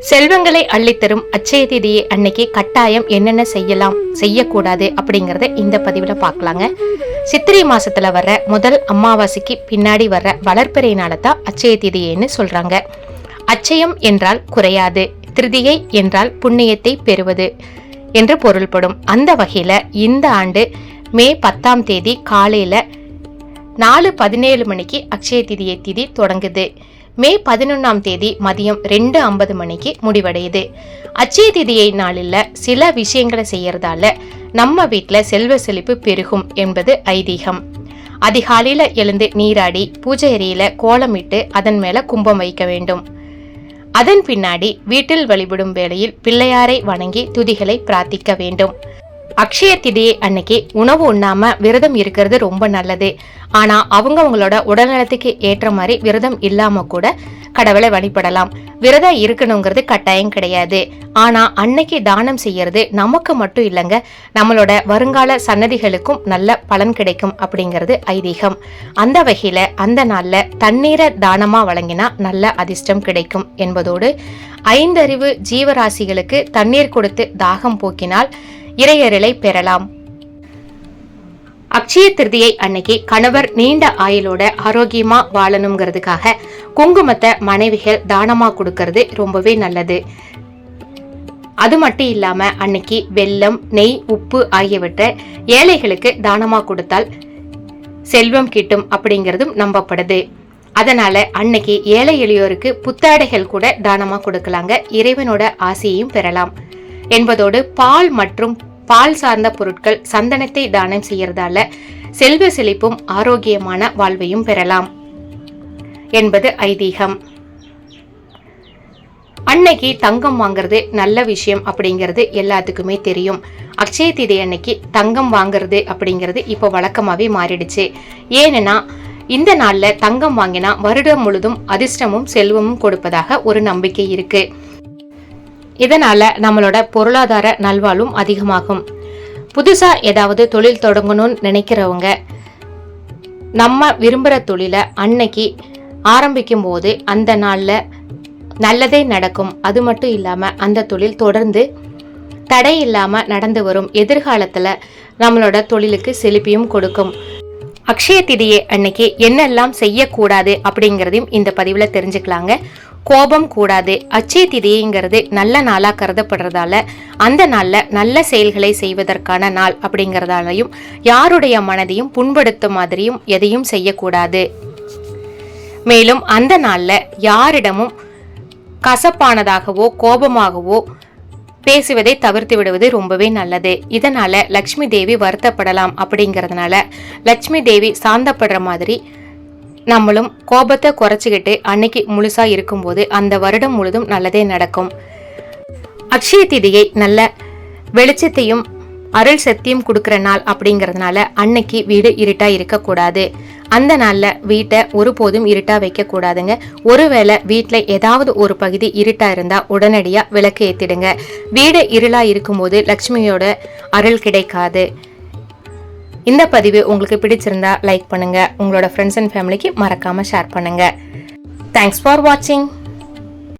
செல்வங்களை அள்ளித்தரும் அச்சய திதியை அன்னைக்கு கட்டாயம் என்னென்ன செய்யலாம் செய்யக்கூடாது அப்படிங்கிறத இந்த பதிவில் பார்க்கலாங்க. சித்திரை மாசத்துல வர்ற முதல் அமாவாசைக்கு பின்னாடி வர்ற வளர்ப்பிறையினால தான் அச்சய திதியைன்னு சொல்றாங்க. அச்சயம் என்றால் குறையாது திருதியை என்றால் புண்ணியத்தை பெறுவது என்று பொருள்படும். அந்த வகையில இந்த ஆண்டு மே பத்தாம் தேதி காலையில நாலு பதினேழு மணிக்கு அக்ஷய திதியை திதி தொடங்குது. மே பதினொன்றாம் தேதி மதியம் ரெண்டு ஐம்பது மணிக்கு முடிவடையுது. அச்சய திதியை நாளில் சில விஷயங்களை செய்யறதால நம்ம வீட்டில் செல்வ செழிப்பு பெருகும் என்பது ஐதீகம். அதிகாலையில் எழுந்து நீராடி பூஜை அறையில கோலமிட்டு அதன் மேல கும்பம் வைக்க வேண்டும். அதன் பின்னாடி வீட்டில் வழிபடும் வேளையில் பிள்ளையாரை வணங்கி துதிகளை பிரார்த்திக்க வேண்டும். அக்ஷய திதியை அன்னைக்கு உணவு உண்ணாம விரதம் இருக்கிறது ரொம்ப நல்லது. ஆனா அவங்க அவங்களோட உடல்நலத்துக்கு ஏற்ற மாதிரி விரதம் இல்லாம கூட கடவுளை வழிபடலாம். விரதம் இருக்கணுங்கிறது கட்டாயம் கிடையாது. ஆனா அன்னைக்கு தானம் செய்யறது நமக்கு மட்டும் இல்லைங்க. நம்மளோட வருங்கால சன்னதிகளுக்கும் நல்ல பலன் கிடைக்கும் அப்படிங்கிறது ஐதீகம். அந்த வகையில அந்த நாள்ல தண்ணீரை தானமா வழங்கினா நல்ல அதிர்ஷ்டம் கிடைக்கும் என்பதோடு ஐந்தறிவு ஜீவராசிகளுக்கு தண்ணீர் கொடுத்து தாகம் போக்கினால் இறையருளை பெறலாம். அக்ஷய திருதியை அன்னைக்கு கணவர் நீண்ட ஆயுளோட ஆரோக்கியமா வாழணுங்கிறதுக்காக குங்குமத்தை மனைவிகள் தானமா கொடுக்கறது ரொம்பவே நல்லது. அது மட்டும் இல்லாம அன்னைக்கு வெல்லம் நெய் உப்பு ஆகியவற்றை ஏழைகளுக்கு தானமா கொடுத்தால் செல்வம் கிட்டும் அப்படிங்கிறதும் நம்பப்படுது. அதனால அன்னைக்கு ஏழை எளியோருக்கு புத்தாடைகள் கூட தானமா கொடுக்கலாங்க. இறைவனோட ஆசையையும் பெறலாம். என்பதோடு பால் மற்றும் பால் சார்ந்த பொருட்கள் சந்தனத்தை தானம் செய்யறதால செல்வ செழிப்பும் ஆரோக்கியமான வாழ்வையும் பெறலாம் என்பது ஐதீகம். அன்னைக்கு தங்கம் வாங்குறது நல்ல விஷயம் அப்படிங்கிறது எல்லாத்துக்குமே தெரியும். அக்ஷய திதி அன்னைக்கு தங்கம் வாங்குறது அப்படிங்கிறது இப்போ வழக்கமாகவே மாறிடுச்சு. ஏன்னா இந்த நாளில் தங்கம் வாங்கினா வருடம் முழுதும் அதிர்ஷ்டமும் செல்வமும் கொடுப்பதாக ஒரு நம்பிக்கை இருக்குது இதனால நம்மளோட பொருளாதார நல்வாழ்வும் அதிகமாகும். புதுசா ஏதாவது தொழில் தொடங்கணும்னு நினைக்கிறவங்க நம்ம விரும்புகிற தொழிலை அன்னைக்கு ஆரம்பிக்கும் போது அந்த நாளில் நல்லதே நடக்கும். அது மட்டும் இல்லாமல் அந்த தொழில் தொடர்ந்து தடை இல்லாமல் நடந்து வரும். எதிர்காலத்தில் நம்மளோட தொழிலுக்கு செழிப்பியும் கொடுக்கும். அக்ஷய திதியை அன்னைக்கு என்னெல்லாம் செய்யக்கூடாது அப்படிங்கிறதையும் இந்த பதிவில் தெரிஞ்சுக்கலாங்க. கோபம் கூடாது அச்சய திதிங்கிறது நல்ல நாளாக கருதப்படுறதால அந்த நாளில் நல்ல செயல்களை செய்வதற்கான நாள் அப்படிங்கிறதாலையும் யாருடைய மனதையும் புண்படுத்தும் மாதிரியும் எதையும் செய்யக்கூடாது. மேலும் அந்த நாளில் யாரிடமும் கசப்பானதாகவோ கோபமாகவோ பேசுவதை தவிர்த்து விடுவது ரொம்பவே நல்லது. இதனால லக்ஷ்மி தேவி வருத்தப்படலாம் அப்படிங்கிறதுனால லக்ஷ்மி தேவி சாந்தப்படுற மாதிரி நம்மளும் கோபத்தை குறைச்சிக்கிட்டு அன்னைக்கு முழுசாக இருக்கும்போது அந்த வருடம் முழுதும் நல்லதே நடக்கும். அக்ஷய திதியை நல்ல வெளிச்சத்தையும் அருள் சக்தியும் கொடுக்குற நாள் அப்படிங்கிறதுனால அன்னைக்கு வீடு இருட்டாக இருக்கக்கூடாது. அந்த நாளில் வீட்டை ஒருபோதும் இருட்டாக வைக்கக்கூடாதுங்க. ஒருவேளை வீட்டில் ஏதாவது ஒரு பகுதி இருட்டாக இருந்தால் உடனடியாக விளக்கு ஏற்றிடுங்க வீடு இருளாக இருக்கும்போது லக்ஷ்மியோட அருள் கிடைக்காது. இந்த பதிவு உங்களுக்கு பிடிச்சிருந்தா லைக் பண்ணுங்க. உங்களோட ஃப்ரெண்ட்ஸ் அண்ட் ஃபேமிலிக்கு மறக்காம ஷேர் பண்ணுங்க. தேங்க்ஸ் ஃபார் வாட்சிங்